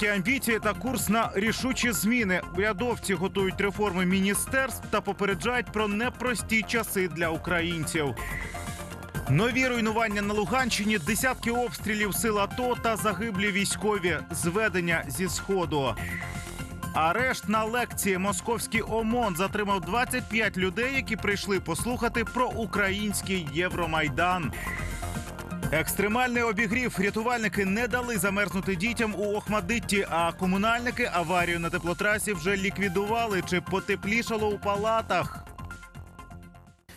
Великі амбіції та курс на рішучі зміни. Урядовці готують реформи міністерств та попереджають про непрості часи для українців. Нові руйнування на Луганщині, десятки обстрілів сил АТО та загиблі військові, зведення зі сходу. Арешт на лекції московський ОМОН затримав 25 людей, які прийшли послухати про український Євромайдан. Екстремальний обігрів рятувальники не дали замерзнути дітям у Охмадитті, а комунальники аварію на теплотрасі вже ліквідували чи потеплішало у палатах.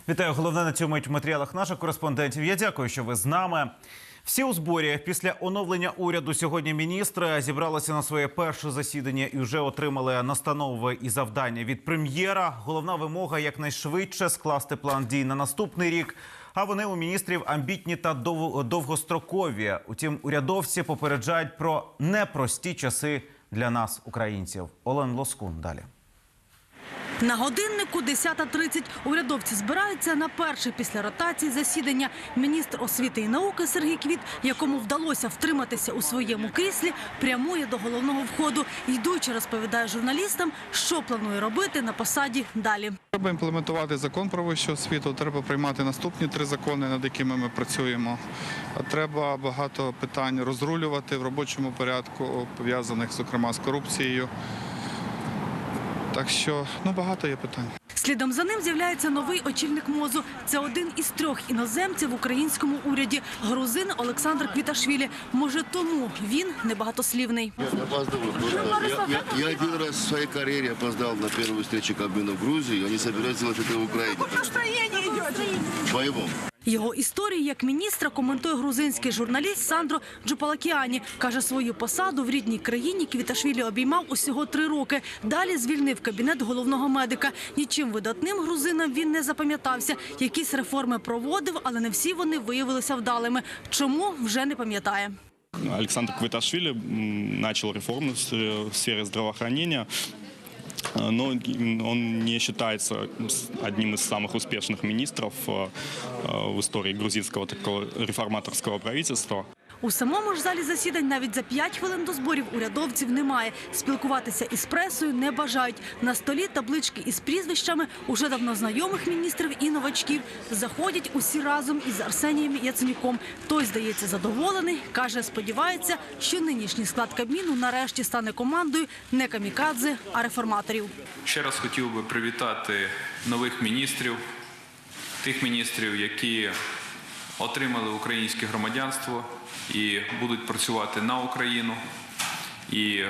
Вітаю, головне на цьому матеріалах наших кореспондентів. Я дякую, що ви з нами. Всі у зборі після оновлення уряду сьогодні міністри зібралися на своє перше засідання і вже отримали настанови і завдання від прем'єра. Головна вимога якнайшвидше скласти план дій на наступний рік. А вони у міністрів амбітні та дов- довгострокові. Утім, урядовці попереджають про непрості часи для нас, українців. Олен Лоскун далі. На годиннику 10.30 урядовці збираються на перше після ротації засідання. Міністр освіти і науки Сергій Квіт, якому вдалося втриматися у своєму кріслі, прямує до головного входу. Йдучи, розповідає журналістам, що планує робити на посаді далі. Треба імплементувати закон про вищу освіту, треба приймати наступні три закони, над якими ми працюємо. Треба багато питань розрулювати в робочому порядку, пов'язаних, зокрема, з корупцією. Так що ну, багато є питань. Слідом за ним з'являється новий очільник мозу. Це один із трьох іноземців в українському уряді. Грузин Олександр Квіташвілі. Може, тому він небагатослівний. Я опаздываю. Я, я- я один раз в своей карьере опоздал на первую встречу Кабмина в Грузии. Они собираются делать это в Украине. Настроение идет. Боевом. Його історію як міністра коментує грузинський журналіст Сандро Джупалакіані. Каже, свою посаду в рідній країні Квіташвілі обіймав усього три роки. Далі звільнив кабінет головного медика. Нічим видатним грузинам він не запам'ятався. Якісь реформи проводив, але не всі вони виявилися вдалими. Чому вже не пам'ятає. Александр Квиташвили м, начал реформу в сфере здравоохранения, но он не считается с- одним из самых успешных министров э, э, в истории грузинского такого реформаторского правительства. У самому ж залі засідань навіть за п'ять хвилин до зборів урядовців немає. Спілкуватися із пресою не бажають. На столі таблички із прізвищами уже давно знайомих міністрів і новачків. Заходять усі разом із Арсенієм Яценюком. Той, здається, задоволений. Каже, сподівається, що нинішній склад Кабміну нарешті стане командою не камікадзе, а реформаторів. Ще раз хотів би привітати нових міністрів, тих міністрів, які отримали українське громадянство і будуть працювати на Україну. І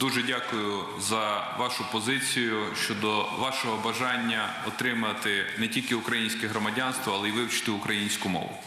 дуже дякую за вашу позицію щодо вашого бажання отримати не тільки українське громадянство, але й вивчити українську мову.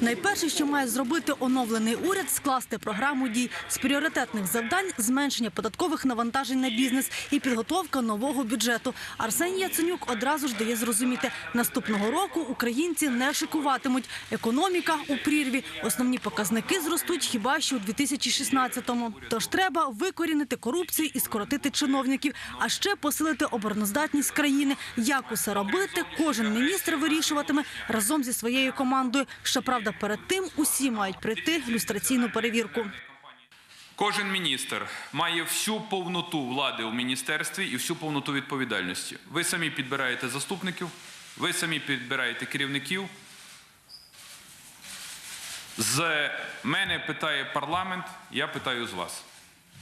Найперше, що має зробити оновлений уряд, скласти програму дій з пріоритетних завдань, зменшення податкових навантажень на бізнес і підготовка нового бюджету. Арсеній Яценюк одразу ж дає зрозуміти, наступного року українці не шикуватимуть. Економіка у прірві. Основні показники зростуть хіба що у 2016-му. Тож треба викорінити корупцію і скоротити чиновників, а ще посилити обороноздатність країни. Як усе робити, кожен міністр вирішуватиме разом зі своєю командою. Щоправда, перед тим усі мають пройти люстраційну перевірку. Кожен міністр має всю повноту влади у міністерстві і всю повноту відповідальності. Ви самі підбираєте заступників, ви самі підбираєте керівників. З мене питає парламент, я питаю з вас.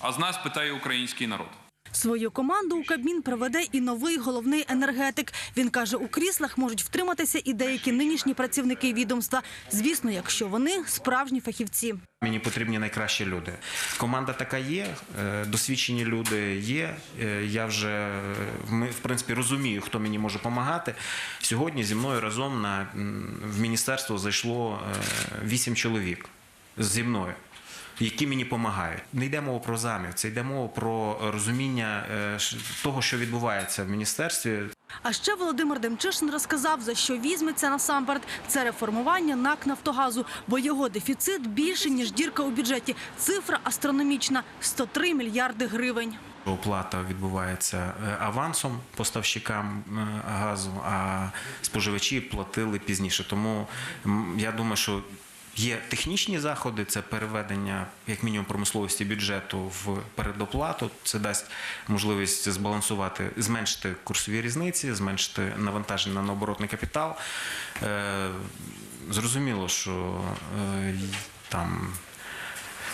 А з нас питає український народ. Свою команду у Кабмін приведе і новий головний енергетик. Він каже, у кріслах можуть втриматися і деякі нинішні працівники відомства. Звісно, якщо вони справжні фахівці. Мені потрібні найкращі люди. Команда така є, е, досвідчені люди є. Е, Я вже е, в принципі розумію, хто мені може допомагати. Сьогодні зі мною разом в міністерство зайшло вісім чоловік зі мною. Які мені допомагають. Не йде мова про замір, це йде мова про розуміння е, того, що відбувається в міністерстві. А ще Володимир Демчишин розказав, за що візьметься насамперед. Це реформування НАК «Нафтогазу», бо його дефіцит більше, ніж дірка у бюджеті. Цифра астрономічна – 103 мільярди гривень. Оплата відбувається е, авансом поставщикам е, газу, а споживачі платили пізніше. Тому я думаю, що Є технічні заходи, це переведення, як мінімум, промисловості бюджету в передоплату. Це дасть можливість збалансувати, зменшити курсові різниці, зменшити навантаження на оборотний капітал. Е, Зрозуміло, що е, там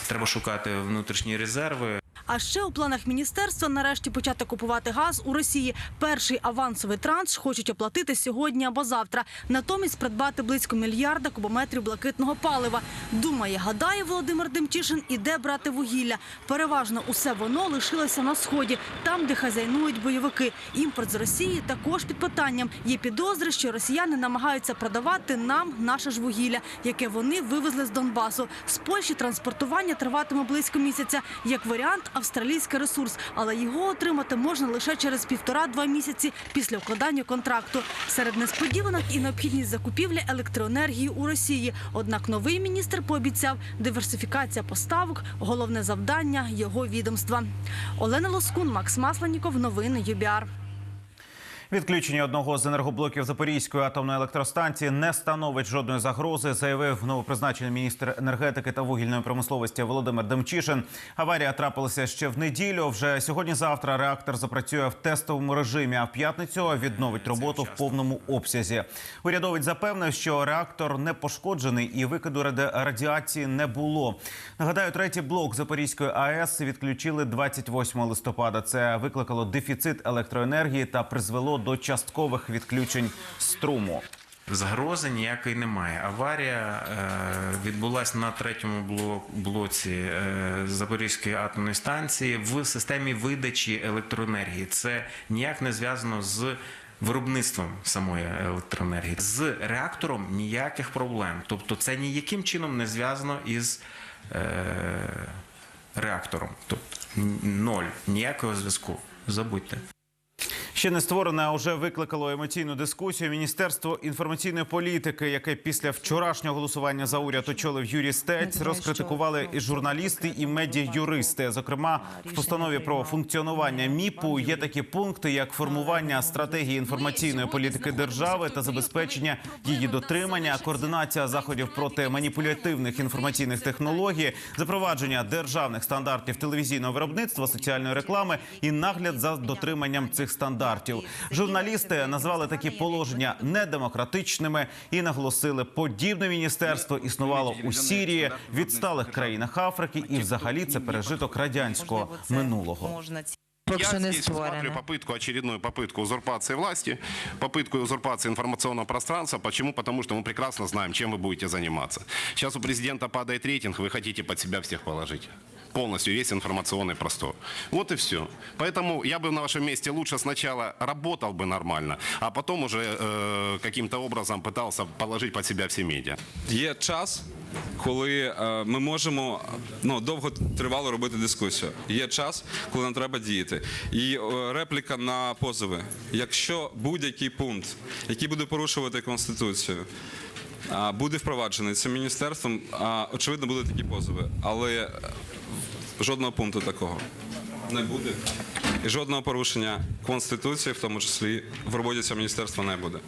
треба шукати внутрішні резерви. А ще у планах міністерства нарешті почати купувати газ у Росії. Перший авансовий транш хочуть оплатити сьогодні або завтра. Натомість придбати близько мільярда кубометрів блакитного палива. Думає, гадає Володимир Демчишин, іде брати вугілля. Переважно усе воно лишилося на сході, там, де хазяйнують бойовики. Імпорт з Росії також під питанням. Є підозри, що росіяни намагаються продавати нам наше ж вугілля, яке вони вивезли з Донбасу. З Польщі транспортування триватиме близько місяця. Як варіант, австралійський ресурс, але його отримати можна лише через півтора-два місяці після укладання контракту. Серед несподіванок і необхідність закупівлі електроенергії у Росії. Однак новий міністр пообіцяв диверсифікація поставок головне завдання його відомства. Олена Лоскун, Макс Масленіков, новини ЮБІАР. Відключення одного з енергоблоків Запорізької атомної електростанції не становить жодної загрози, заявив новопризначений міністр енергетики та вугільної промисловості Володимир Демчишин. Аварія трапилася ще в неділю. Вже сьогодні-завтра реактор запрацює в тестовому режимі, а в п'ятницю відновить роботу в повному обсязі. Урядовець запевнив, що реактор не пошкоджений і викиду радіації не було. Нагадаю, третій блок Запорізької АЕС відключили 28 листопада. Це викликало дефіцит електроенергії та призвело до часткових відключень струму. Загрози ніякої немає. Аварія е, відбулася на третьому блоці е, Запорізької атомної станції в системі видачі електроенергії. Це ніяк не зв'язано з виробництвом самої електроенергії. З реактором ніяких проблем. Тобто, це ніяким чином не зв'язано із е, реактором. Тобто ноль ніякого зв'язку. Забудьте. Ще не створене, а вже викликало емоційну дискусію. Міністерство інформаційної політики, яке після вчорашнього голосування за уряд очолив Юрій Стець, розкритикували і журналісти, і медіа-юристи. Зокрема, в постанові про функціонування МІПу є такі пункти, як формування стратегії інформаційної політики держави та забезпечення її дотримання, координація заходів проти маніпулятивних інформаційних технологій, запровадження державних стандартів телевізійного виробництва, соціальної реклами і нагляд за дотриманням цих стандартів. Журналісти назвали такі положення недемократичними і наголосили, подібне міністерство існувало у Сірії, відсталих країнах Африки, і взагалі це пережиток радянського минулого. Можна ці Я поки що не здесь рассматриваю створене. попытку, очередную попытку узурпации власти, попытку узурпации информационного пространства. Почему? Потому что мы прекрасно знаем, чем вы будете заниматься. Сейчас у президента падает рейтинг, вы хотите под себя всех положить. Полностью весь информационный простор. Вот и все. Поэтому я бы на вашем месте лучше сначала работал бы нормально, а потом уже э, каким-то образом пытался положить под себя все медиа. Є час, коли е, ми можемо ну, довго тривало робити дискусію. Є час, коли нам треба діяти. І е, репліка на позови. Якщо будь-який пункт, який буде порушувати конституцію, а, буде впроваджений цим міністерством, а, очевидно, будуть такі позови. Але е, жодного пункту такого не буде. І жодного порушення конституції, в тому числі в роботі цього міністерства, не буде.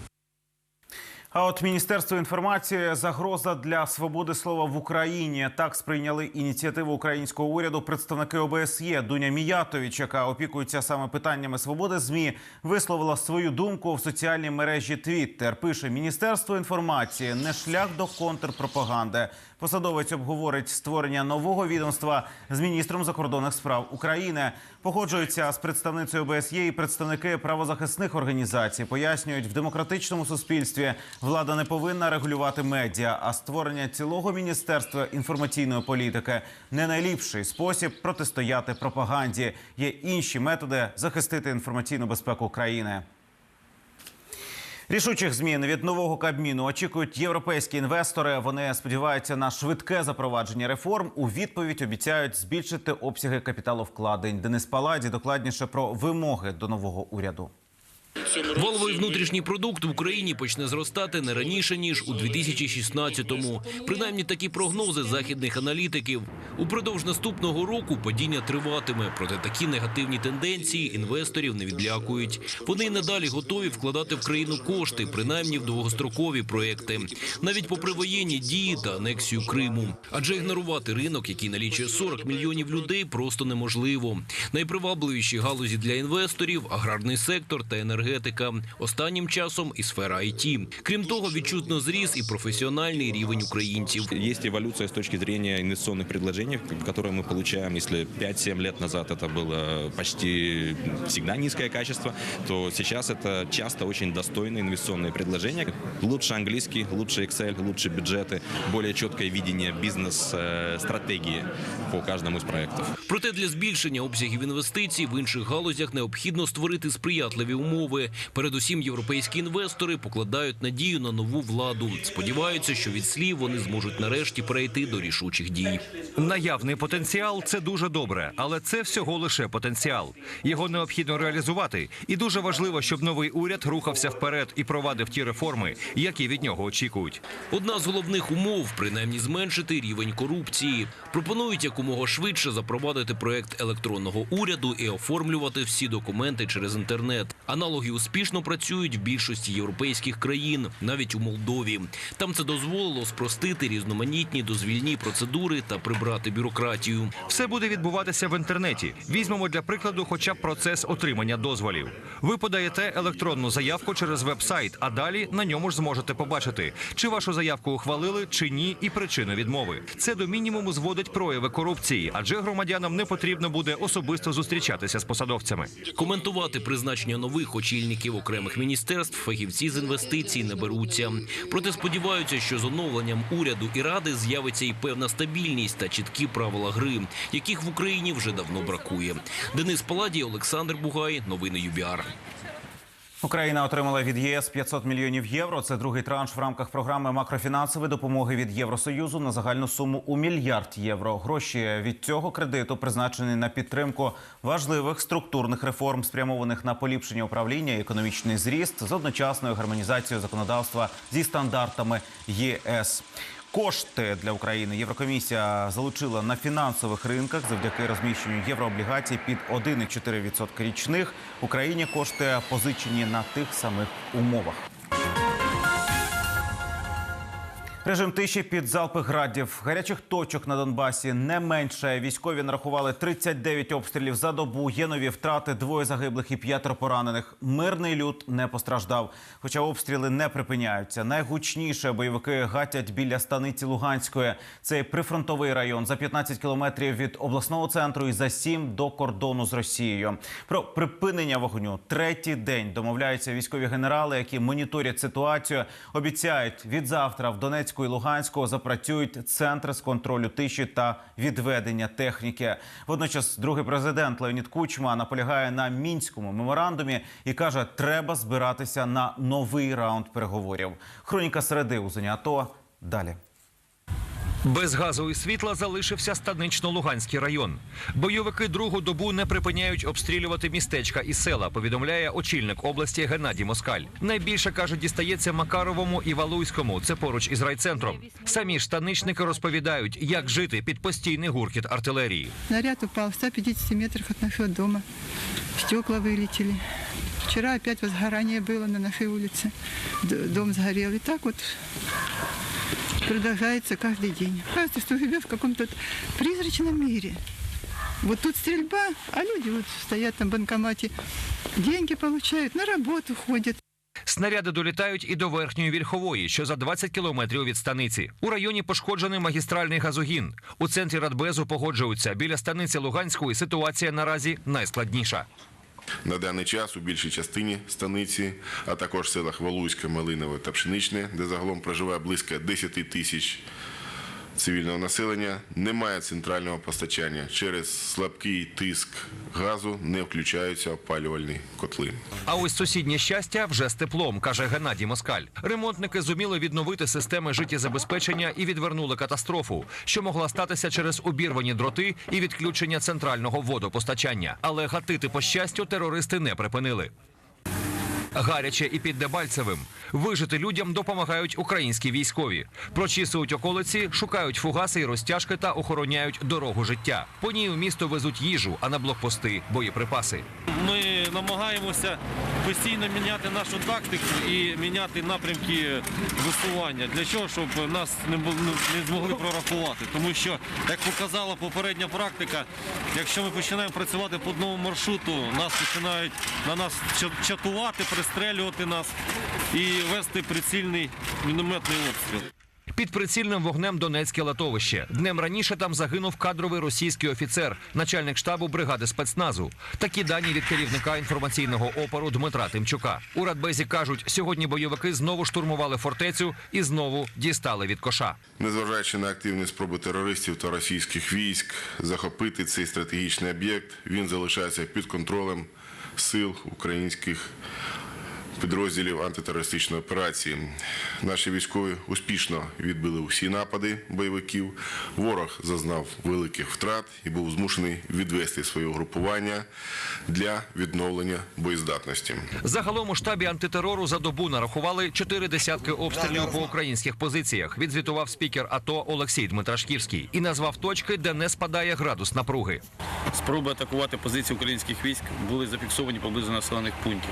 А от Міністерство інформації загроза для свободи слова в Україні. Так сприйняли ініціативу українського уряду представники ОБСЄ. Дуня Міятович, яка опікується саме питаннями свободи змі, висловила свою думку в соціальній мережі Twitter. Пише Міністерство інформації не шлях до контрпропаганди. Посадовець обговорить створення нового відомства з міністром закордонних справ України. Погоджуються з представницею ОБСЄ і представники правозахисних організацій. Пояснюють, в демократичному суспільстві влада не повинна регулювати медіа, а створення цілого міністерства інформаційної політики не найліпший спосіб протистояти пропаганді. Є інші методи захистити інформаційну безпеку країни. Рішучих змін від нового кабміну очікують європейські інвестори. Вони сподіваються на швидке запровадження реформ. У відповідь обіцяють збільшити обсяги капіталовкладень. Денис Паладі докладніше про вимоги до нового уряду. Валовий внутрішній продукт в Україні почне зростати не раніше ніж у 2016-му. Принаймні такі прогнози західних аналітиків. Упродовж наступного року падіння триватиме. Проте такі негативні тенденції інвесторів не відлякують. Вони й надалі готові вкладати в країну кошти, принаймні в довгострокові проекти, навіть попри воєнні дії та анексію Криму. Адже ігнорувати ринок, який налічує 40 мільйонів людей, просто неможливо. Найпривабливіші галузі для інвесторів аграрний сектор та енергетика Останнім часом і сфера IT. Крім того, відчутно зріс і професіональний рівень українців. Есть эволюция с точки зрения инвестиционных предложений, которые мы получаем. Если 5-7 лет назад это было почти всегда низкое качество, то сейчас это часто очень достойные инвестиционные предложения. Лучше английский, лучше Excel, лучше бюджеты, более четкое видение бизнес-стратегии по каждому из проектов. Проте для збільшення обсягів інвестицій в інших галузях необхідно створити сприятливі умови. Передусім, європейські інвестори покладають надію на нову владу. Сподіваються, що від слів вони зможуть нарешті перейти до рішучих дій. Наявний потенціал це дуже добре, але це всього лише потенціал. Його необхідно реалізувати, і дуже важливо, щоб новий уряд рухався вперед і провадив ті реформи, які від нього очікують. Одна з головних умов принаймні зменшити рівень корупції. Пропонують якомога швидше запровадити проект електронного уряду і оформлювати всі документи через інтернет. Аналоги успішно працюють в більшості європейських країн, навіть у Молдові. Там це дозволило спростити різноманітні дозвільні процедури та прибрати бюрократію. Все буде відбуватися в інтернеті. Візьмемо для прикладу, хоча б процес отримання дозволів. Ви подаєте електронну заявку через веб-сайт, а далі на ньому ж зможете побачити, чи вашу заявку ухвалили, чи ні, і причину відмови. Це до мінімуму зводить прояви корупції, адже громадянам не потрібно буде особисто зустрічатися з посадовцями. Коментувати призначення нових очільників окремих міністерств фахівці з інвестицій не беруться. Проте сподіваються, що з оновленням уряду і ради з'явиться і певна стабільність та чіткі правила гри, яких в Україні вже давно бракує. Денис Паладій, Олександр Бугай, новини ЮБІАР. Україна отримала від ЄС 500 мільйонів євро. Це другий транш в рамках програми макрофінансової допомоги від Євросоюзу на загальну суму у мільярд євро. Гроші від цього кредиту призначені на підтримку важливих структурних реформ, спрямованих на поліпшення управління, і економічний зріст з одночасною гармонізацією законодавства зі стандартами ЄС. Кошти для України Єврокомісія залучила на фінансових ринках завдяки розміщенню єврооблігацій під 1,4% річних. Україні кошти позичені на тих самих умовах. Режим тиші під залпи градів. Гарячих точок на Донбасі не менше. Військові нарахували 39 обстрілів за добу. Є нові втрати, двоє загиблих і п'ятеро поранених. Мирний люд не постраждав. Хоча обстріли не припиняються. Найгучніше бойовики гатять біля станиці Луганської. Це прифронтовий район за 15 кілометрів від обласного центру і за 7 до кордону з Росією. Про припинення вогню третій день домовляються військові генерали, які моніторять ситуацію. Обіцяють від завтра в Донецьку і Луганську запрацюють центри з контролю тиші та відведення техніки. Водночас, другий президент Леонід Кучма наполягає на мінському меморандумі і каже, треба збиратися на новий раунд переговорів. Хроніка середи у АТО далі. Без газу і світла залишився станично-луганський район. Бойовики другу добу не припиняють обстрілювати містечка і села. Повідомляє очільник області Геннадій Москаль. Найбільше каже, дістається Макаровому і Валуйському. Це поруч із райцентром. Самі ж станичники розповідають, як жити під постійний гуркіт артилерії. Снаряд упал в 150 метрах от нашего дома. Стекла вылетели. Вчера опять возгорание было на нашей улице. Д- Дом сгорел. И так вот продолжается каждый день. Кажется, что живешь в каком-то призрачном мире. Вот тут стрельба, а люди вот стоят на банкомате, деньги получают, на работу ходят. Снаряди долітають і до верхньої вільхової, що за 20 кілометрів від станиці. У районі пошкоджений магістральний газогін. У центрі Радбезу погоджуються. Біля станиці Луганської ситуація наразі найскладніша. На даний час у більшій частині станиці, а також в селах Валуйське, Малинове та Пшеничне, де загалом проживає близько 10 тисяч цивільного населення, немає центрального постачання. Через слабкий тиск газу не включаються опалювальні котли. А ось сусіднє щастя вже з теплом, каже Геннадій Москаль. Ремонтники зуміли відновити системи життєзабезпечення і відвернули катастрофу, що могла статися через обірвані дроти і відключення центрального водопостачання. Але гатити по щастю терористи не припинили. Гаряче і під Дебальцевим. Вижити людям допомагають українські військові. Прочісують околиці, шукають фугаси і розтяжки та охороняють дорогу життя. По ній у місто везуть їжу, а на блокпости боєприпаси. Ми намагаємося постійно міняти нашу тактику і міняти напрямки висування. Для чого? Щоб нас не, змогли прорахувати. Тому що, як показала попередня практика, якщо ми починаємо працювати по одному маршруту, нас починають на нас чатувати, пристрелювати нас і вести прицільний мінометний обстріл. Під прицільним вогнем Донецьке латовище. Днем раніше там загинув кадровий російський офіцер, начальник штабу бригади спецназу. Такі дані від керівника інформаційного опору Дмитра Тимчука. У Радбезі кажуть, сьогодні бойовики знову штурмували фортецю і знову дістали від коша. Незважаючи на активні спроби терористів та російських військ захопити цей стратегічний об'єкт, він залишається під контролем сил українських підрозділів антитерористичної операції. Наші військові успішно відбили усі напади бойовиків. Ворог зазнав великих втрат і був змушений відвести своє угрупування для відновлення боєздатності. Загалом у штабі антитерору за добу нарахували чотири десятки обстрілів по українських позиціях. Відзвітував спікер АТО Олексій Дмитрашківський і назвав точки, де не спадає градус напруги. Спроби атакувати позиції українських військ були зафіксовані поблизу населених пунктів: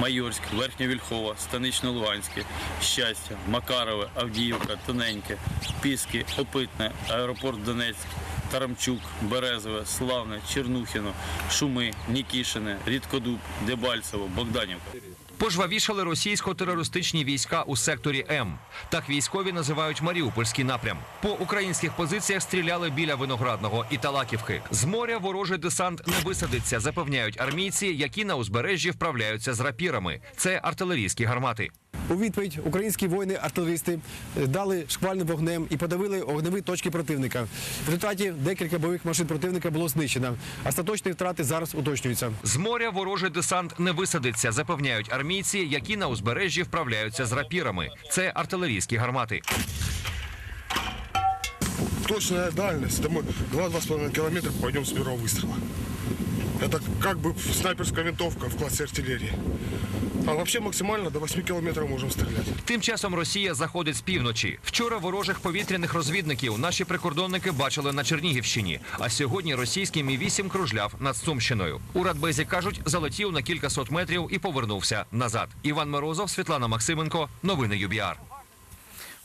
Майорськ, Верхня Вільхова, Станично-Луганське, Щастя, Макарове, Авдіївка, Тоненьке, Піски, Опитне, аеропорт Донецьк. Тарамчук, Березове, Славне, Чернухіно, Шуми, Нікішине, Рідкодуб, Дебальцево, Богданівка. Пожвавішали російсько-терористичні війська у секторі М. Так військові називають Маріупольський напрям. По українських позиціях стріляли біля Виноградного і Талаківки. З моря ворожий десант не висадиться, запевняють армійці, які на узбережжі вправляються з рапірами. Це артилерійські гармати. У відповідь українські воїни-артилеристи е, дали шквальним вогнем і подавили огневі точки противника. В результаті декілька бойових машин противника було знищено. Остаточні втрати зараз уточнюються. З моря ворожий десант не висадиться, запевняють армійці, які на узбережжі вправляються з рапірами. Це артилерійські гармати. Точная дальность, это мы 2-2,5 километра пойдем с первого выстрела. Это как бы снайперская винтовка в классе артиллерии. А вообще максимально до 8 километров можем стрелять. Тим часом Росія заходить з півночі. Вчора ворожих повітряних розвідників наші прикордонники бачили на Чернігівщині. А сьогодні російський мі 8 кружляв над Сумщиною. У Радбезі кажуть, залетів на кілька сот метрів і повернувся назад. Іван Морозов, Світлана Максименко. Новини ЮБІАР.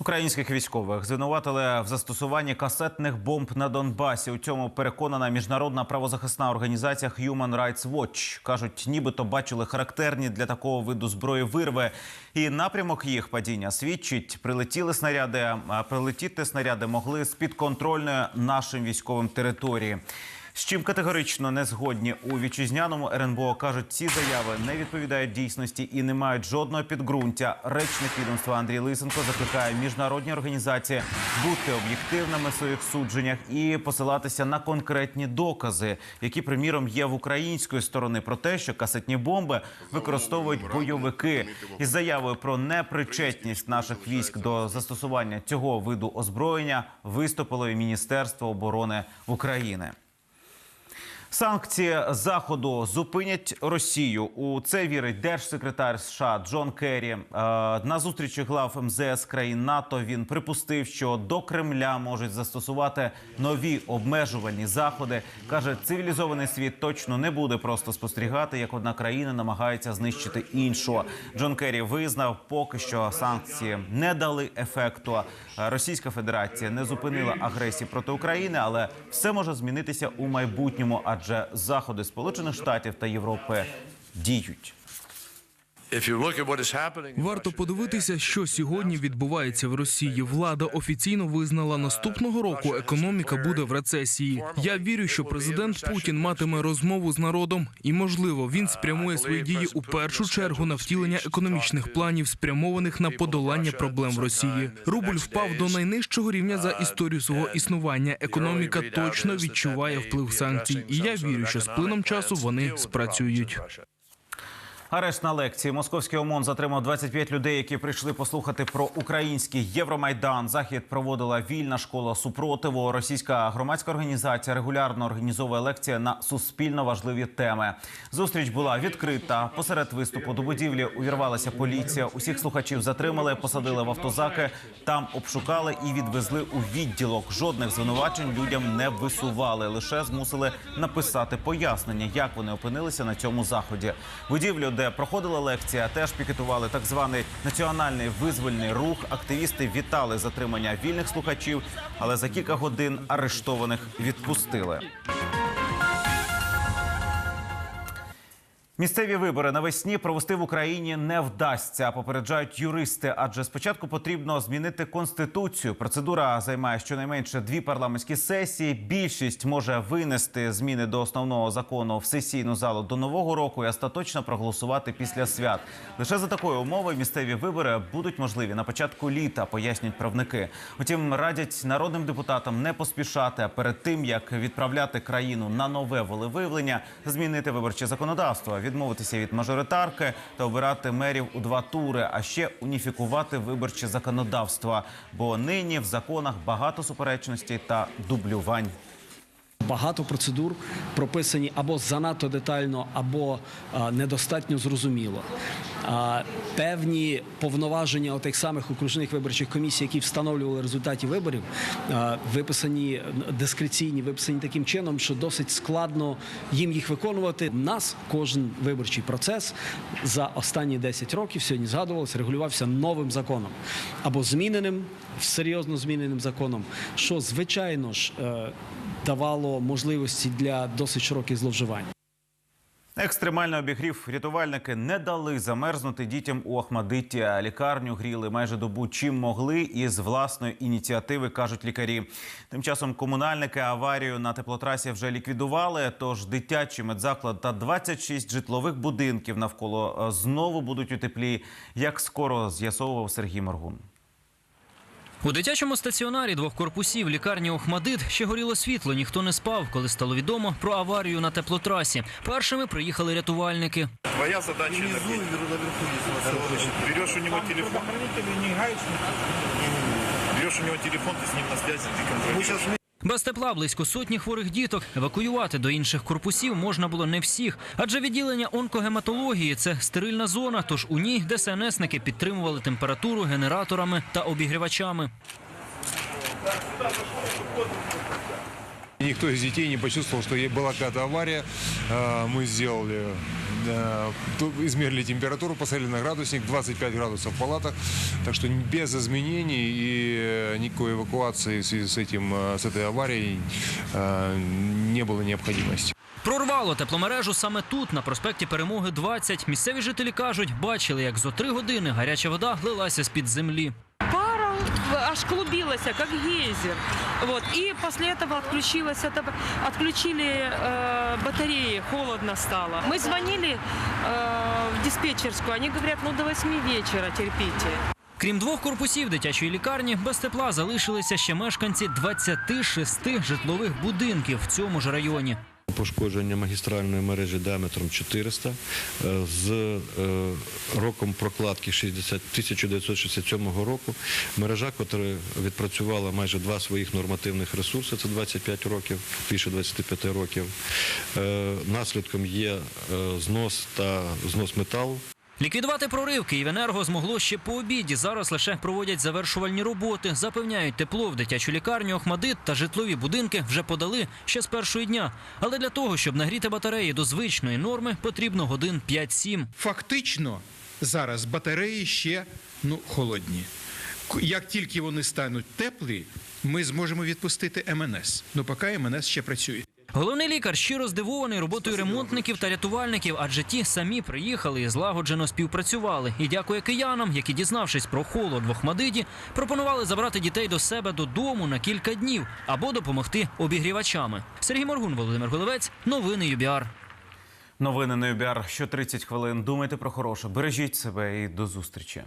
Українських військових звинуватили в застосуванні касетних бомб на Донбасі. У цьому переконана міжнародна правозахисна організація Human Rights Watch. кажуть, нібито бачили характерні для такого виду зброї вирви. І напрямок їх падіння свідчить, прилетіли снаряди. А прилетіти снаряди могли з підконтрольної нашим військовим території. З чим категорично не згодні у вітчизняному РНБО кажуть, ці заяви не відповідають дійсності і не мають жодного підґрунтя. Речник відомства Андрій Лисенко закликає міжнародні організації бути об'єктивними в своїх судженнях і посилатися на конкретні докази, які приміром є в української сторони про те, що касетні бомби використовують бойовики. Із заявою про непричетність наших військ до застосування цього виду озброєння виступило і Міністерство оборони України. Санкції заходу зупинять Росію. У це вірить держсекретар США Джон Керрі. Е, На зустрічі глав МЗС країн НАТО він припустив, що до Кремля можуть застосувати нові обмежувальні заходи. каже, цивілізований світ точно не буде просто спостерігати, як одна країна намагається знищити іншу. Джон Керрі визнав, поки що санкції не дали ефекту. Російська Федерація не зупинила агресії проти України, але все може змінитися у майбутньому, адже заходи Сполучених Штатів та Європи діють. Варто подивитися, що сьогодні відбувається в Росії. Влада офіційно визнала наступного року економіка буде в рецесії. Я вірю, що президент Путін матиме розмову з народом, і можливо він спрямує свої дії у першу чергу на втілення економічних планів, спрямованих на подолання проблем в Росії. Рубль впав до найнижчого рівня за історію свого існування. Економіка точно відчуває вплив санкцій, і я вірю, що з плином часу вони спрацюють. Арешт на лекції. Московський ОМОН затримав 25 людей, які прийшли послухати про український Євромайдан. Захід проводила вільна школа супротиву. Російська громадська організація регулярно організовує лекції на суспільно важливі теми. Зустріч була відкрита. Посеред виступу до будівлі увірвалася поліція. Усіх слухачів затримали, посадили в автозаки. Там обшукали і відвезли у відділок. Жодних звинувачень людям не висували. Лише змусили написати пояснення, як вони опинилися на цьому заході. Будівлю, де проходила лекція, теж пікетували так званий національний визвольний рух. Активісти вітали затримання вільних слухачів, але за кілька годин арештованих відпустили. Місцеві вибори навесні провести в Україні не вдасться. Попереджають юристи, адже спочатку потрібно змінити конституцію. Процедура займає щонайменше дві парламентські сесії. Більшість може винести зміни до основного закону в сесійну залу до нового року і остаточно проголосувати після свят. Лише за такої умови місцеві вибори будуть можливі на початку літа, пояснюють правники. Утім, радять народним депутатам не поспішати. Перед тим як відправляти країну на нове волевиявлення, змінити виборче законодавство, відмовитися від мажоритарки та обирати мерів у два тури, а ще уніфікувати виборче законодавство. Бо нині в законах багато суперечностей та дублювань. Багато процедур прописані або занадто детально, або недостатньо зрозуміло. Певні повноваження тих самих окружних виборчих комісій, які встановлювали результати виборів, виписані дискреційні, виписані таким чином, що досить складно їм їх виконувати. У нас кожен виборчий процес за останні 10 років сьогодні згадувалося, регулювався новим законом або зміненим, серйозно зміненим законом, що звичайно ж. Давало можливості для досить широких зловживань. Екстремальний обігрів рятувальники не дали замерзнути дітям у Ахмадиті. Лікарню гріли майже добу чим могли і з власної ініціативи кажуть лікарі. Тим часом комунальники аварію на теплотрасі вже ліквідували. Тож дитячий медзаклад та 26 житлових будинків навколо е, знову будуть у теплі. Як скоро з'ясовував Сергій Моргун. У дитячому стаціонарі двох корпусів лікарні Охмадит ще горіло світло. Ніхто не спав, коли стало відомо про аварію на теплотрасі. Першими приїхали рятувальники. Твоя задача Берешь у нього телефон. Береш у нього телефон, ти з ним на зв'язку. Без тепла близько сотні хворих діток. Евакуювати до інших корпусів можна було не всіх, адже відділення онкогематології це стерильна зона. Тож у ній ДСНСники підтримували температуру генераторами та обігрівачами. Никто из детей не почувствовал, что ей была какая-то авария. Мы сделали, измерили температуру, посмотрели на градусник, 25 градусов в палатах. Так что без изменений и э, никакой эвакуации в связи с, этим, э, с этой аварией э, не было необходимости. Прорвало тепломережу саме тут, на проспекті Перемоги 20. Місцеві жителі кажуть, бачили, як зо три години гаряча вода лилася з-під землі. пара аж клубилась, как гейзер. Вот. И после этого отключилась это, отключили э, батареи, холодно стало. Мы звонили э, в диспетчерскую, они говорят, ну до 8 вечера терпите. Крім двох корпусів дитячої лікарні, без тепла залишилися ще мешканці 26 житлових будинків в цьому ж районі. Пошкодження магістральної мережі діаметром 400 е, з е, роком прокладки 1967 року. Мережа, яка відпрацювала майже два своїх нормативних ресурси, це 25 років, більше 25 років. Е, Наслідком є знос та знос металу. Ліквідувати прорив Київенерго змогло ще по обіді. Зараз лише проводять завершувальні роботи. Запевняють, тепло в дитячу лікарню Охмадит та житлові будинки вже подали ще з першого дня. Але для того, щоб нагріти батареї до звичної норми, потрібно годин 5-7. Фактично зараз батареї ще ну, холодні. Як тільки вони стануть теплі, ми зможемо відпустити МНС. Ну поки МНС ще працює. Головний лікар щиро здивований роботою ремонтників та рятувальників, адже ті самі приїхали і злагоджено співпрацювали. І дякує киянам, які, дізнавшись про холод в Охмадиді, пропонували забрати дітей до себе додому на кілька днів або допомогти обігрівачами. Сергій Моргун, Володимир Голевець, новини ЮБІАР. Новини на ЮБІАР що 30 хвилин. Думайте про хороше, бережіть себе і до зустрічі.